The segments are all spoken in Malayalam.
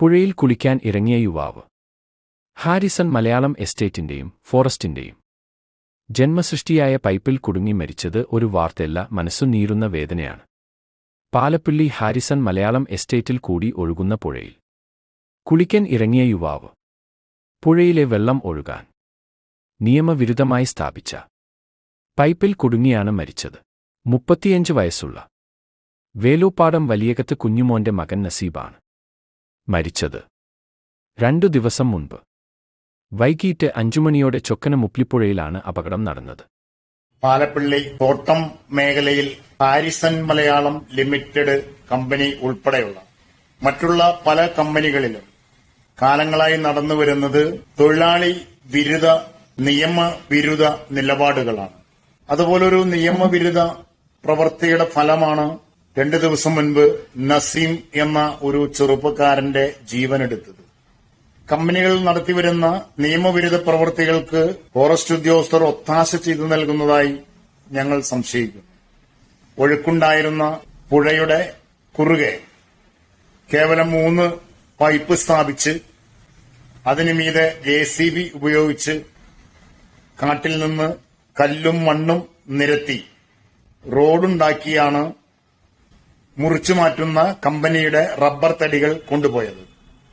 പുഴയിൽ കുളിക്കാൻ ഇറങ്ങിയ യുവാവ്. ഹാരിസൺ മലയാളം എസ്റ്റേറ്റിന്റെയും ഫോറസ്റ്റിന്റെയും. ജന്മസൃഷ്ടിയായ പൈപ്പിൽ കുടുങ്ങി മരിച്ചത് ഒരു വാർത്തയല്ല മനസ്സു നീറുന്ന വേദനയാണ്. പാലപ്പിള്ളി ഹാരിസൺ മലയാളം എസ്റ്റേറ്റിൽ കൂടി ഒഴുകുന്ന പുഴയിൽ. കുളിക്കാൻ ഇറങ്ങിയ യുവാവ്. പുഴയിലെ വെള്ളം ഒഴുകാൻ. നിയമവിരുദ്ധമായി സ്ഥാപിച്ച. പൈപ്പിൽ കുടുങ്ങിയാണ് മരിച്ചത്. മുപ്പത്തിയഞ്ച് വയസ്സുള്ള. വേലൂപ്പാടം വലിയകത്ത് കുഞ്ഞുമോന്റെ മകൻ നസീബാണ്. മരിച്ചത്. രണ്ടു ദിവസം മുൻപ്. വൈകിട്ട് അഞ്ചുമണിയോടെ ചൊക്കന മുപ്ലിപ്പുഴയിലാണ് അപകടം നടന്നത്. പാലപ്പിള്ളി തോട്ടം മേഖലയിൽ ഹാരിസൺ മലയാളം ലിമിറ്റഡ് കമ്പനി ഉൾപ്പെടെയുള്ള മറ്റുള്ള പല കമ്പനികളിലും കാലങ്ങളായി നടന്നുവരുന്നത് തൊഴിലാളി വിരുദ്ധ നിയമവിരുദ്ധ നിലപാടുകളാണ്. അതുപോലൊരു നിയമവിരുദ്ധ പ്രവൃത്തിയുടെ ഫലമാണ് രണ്ടു ദിവസം മുൻപ് നസീം എന്ന ഒരു ചെറുപ്പക്കാരന്റെ ജീവനെടുത്തത്. കമ്പനികൾ നടത്തിവരുന്ന നിയമവിരുദ്ധ പ്രവൃത്തികൾക്ക് ഫോറസ്റ്റ് ഉദ്യോഗസ്ഥർ ഒത്താശ ചെയ്തു നൽകുന്നതായി ഞങ്ങൾ സംശയിക്കുന്നു. ഒഴുക്കുണ്ടായിരുന്ന പുഴയുടെ കുറുകെ കേവലം മൂന്ന് പൈപ്പ് സ്ഥാപിച്ച് അതിനു മീതെ ജെ സി ബി ഉപയോഗിച്ച് കാട്ടിൽ നിന്ന് കല്ലും മണ്ണും നിരത്തി റോഡുണ്ടാക്കിയാണ് മുറിച്ചു മാറ്റുന്ന കമ്പനിയുടെ റബ്ബർ തടികൾ കൊണ്ടുപോയത്.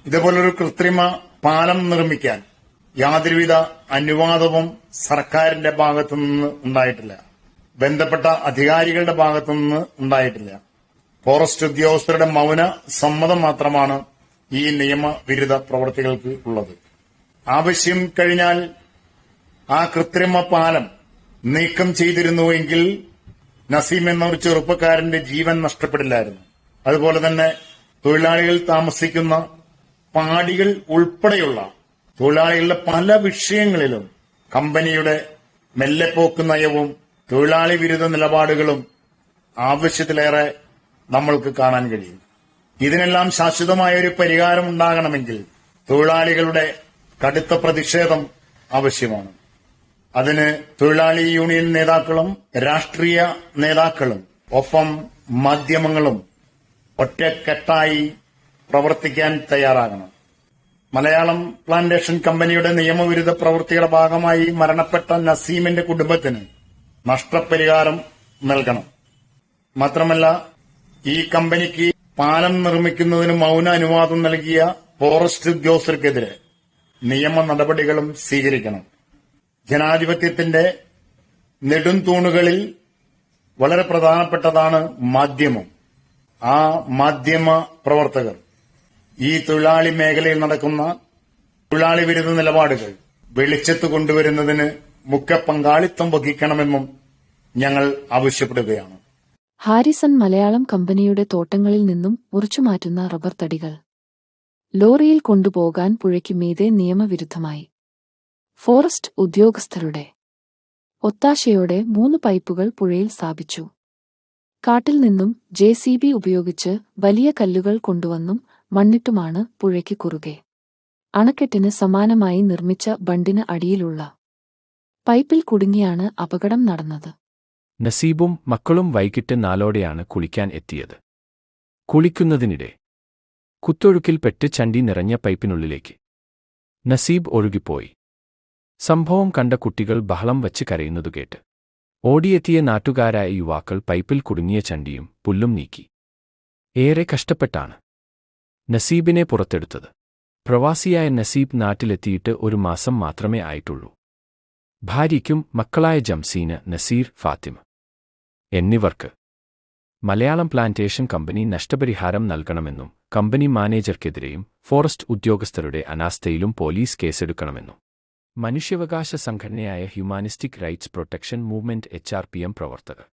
ഇതുപോലൊരു കൃത്രിമ പാലം നിർമ്മിക്കാൻ യാതൊരുവിധ അനുവാദവും സർക്കാരിന്റെ ഭാഗത്തുനിന്ന് ഉണ്ടായിട്ടില്ല. ബന്ധപ്പെട്ട അധികാരികളുടെ ഭാഗത്തുനിന്ന് ഉണ്ടായിട്ടില്ല. ഫോറസ്റ്റ് ഉദ്യോഗസ്ഥരുടെ മൗന സമ്മതം മാത്രമാണ് ഈ നിയമവിരുദ്ധ പ്രവർത്തികൾക്ക് ഉള്ളത്. ആവശ്യം കഴിഞ്ഞാൽ ആ കൃത്രിമ പാലം നീക്കം ചെയ്തിരുന്നുവെങ്കിൽ നസീം എന്ന ഒരു ചെറുപ്പക്കാരന്റെ ജീവൻ നഷ്ടപ്പെടില്ലായിരുന്നു. അതുപോലെ തന്നെ തൊഴിലാളികൾ താമസിക്കുന്ന പാടികൾ ഉൾപ്പെടെയുള്ള തൊഴിലാളികളുടെ പല വിഷയങ്ങളിലും കമ്പനിയുടെ മെല്ലെപ്പോക്ക് നയവും തൊഴിലാളി വിരുദ്ധ നിലപാടുകളും ആവശ്യത്തിലേറെ നമ്മൾക്ക് കാണാൻ കഴിയും. ഇതിനെല്ലാം ശാശ്വതമായ ഒരു പരിഹാരം ഉണ്ടാകണമെങ്കിൽ തൊഴിലാളികളുടെ കടുത്ത പ്രതിഷേധം ആവശ്യമാണ്. അതിന് തൊഴിലാളി യൂണിയൻ നേതാക്കളും രാഷ്ട്രീയ നേതാക്കളും ഒപ്പം മാധ്യമങ്ങളും ഒറ്റക്കെട്ടായി പ്രവർത്തിക്കാൻ തയ്യാറാകണം. മലയാളം പ്ലാന്റേഷൻ കമ്പനിയുടെ നിയമവിരുദ്ധ പ്രവൃത്തിയുടെ ഭാഗമായി മരണപ്പെട്ട നസീമിന്റെ കുടുംബത്തിന് നഷ്ടപരിഹാരം നൽകണം. മാത്രമല്ല ഈ കമ്പനിക്ക് പാലം നിർമ്മിക്കുന്നതിന് മൗന അനുവാദം നൽകിയ ഫോറസ്റ്റ് ഉദ്യോഗസ്ഥർക്കെതിരെ നിയമ നടപടികളും സ്വീകരിക്കണം. ജനാധിപത്യത്തിന്റെ നെടുംതൂണുകളിൽ വളരെ പ്രധാനപ്പെട്ടതാണ് മാധ്യമം. ആ മാധ്യമ പ്രവർത്തകർ ഈ തൊഴിലാളി മേഖലയിൽ നടക്കുന്ന തൊഴിലാളി വിരുദ്ധ നിലപാടുകൾ വെളിച്ചത്ത് കൊണ്ടുവരുന്നതിന് മുഖ്യ പങ്കാളിത്തം വഹിക്കണമെന്നും ഞങ്ങൾ ആവശ്യപ്പെടുകയാണ്. ഹാരിസൺ മലയാളം കമ്പനിയുടെ തോട്ടങ്ങളിൽ നിന്നും മുറിച്ചുമാറ്റുന്ന റബ്ബർ തടികൾ. ലോറിയിൽ കൊണ്ടുപോകാൻ പുഴയ്ക്കുമീതെ നിയമവിരുദ്ധമായി. ഫോറസ്റ്റ് ഉദ്യോഗസ്ഥരുടെ ഒത്താശയോടെ മൂന്ന് പൈപ്പുകൾ പുഴയിൽ സ്ഥാപിച്ചു. കാട്ടിൽ നിന്നും ജെ സി ബി ഉപയോഗിച്ച് വലിയ കല്ലുകൾ കൊണ്ടുവന്നും മണ്ണിട്ടുമാണ് പുഴയ്ക്ക് കുറുകെ. അണക്കെട്ടിന് സമാനമായി നിർമ്മിച്ച ബണ്ടിന് അടിയിലുള്ള പൈപ്പിൽ കുടുങ്ങിയാണ് അപകടം നടന്നത്. നസീബും മക്കളും വൈകിട്ട് നാലോടെയാണ് കുളിക്കാൻ എത്തിയത്. കുളിക്കുന്നതിനിടെ കുത്തൊഴുക്കിൽപ്പെട്ട് ചണ്ടി നിറഞ്ഞ പൈപ്പിനുള്ളിലേക്ക് നസീബ് ഒഴുകിപ്പോയി. സംഭവം കണ്ട കുട്ടികൾ ബഹളം വച്ച് കരയുന്നതു കേട്ട്. ഓടിയെത്തിയ നാട്ടുകാരായ യുവാക്കൾ പൈപ്പിൽ കുടുങ്ങിയ ചണ്ടിയും പുല്ലും നീക്കി. ഏറെ കഷ്ടപ്പെട്ടാണ്. നസീബിനെ പുറത്തെടുത്തത്. പ്രവാസിയായ നസീബ് നാട്ടിലെത്തിയിട്ട് ഒരു മാസം മാത്രമേ ആയിട്ടുള്ളൂ. ഭാര്യയ്ക്കും മക്കളായ ജംസീന് നസീർ ഫാത്തിമ. എന്നിവർക്ക് മലയാളം പ്ലാന്റേഷൻ കമ്പനി നഷ്ടപരിഹാരം നൽകണമെന്നും കമ്പനി മാനേജർക്കെതിരെയും ഫോറസ്റ്റ് ഉദ്യോഗസ്ഥരുടെ അനാസ്ഥയിലും പോലീസ് കേസെടുക്കണമെന്നും. മനുഷ്യാവകാശ സംഘടനയായ humanistic rights protection movement H പ്രവർത്തകർ.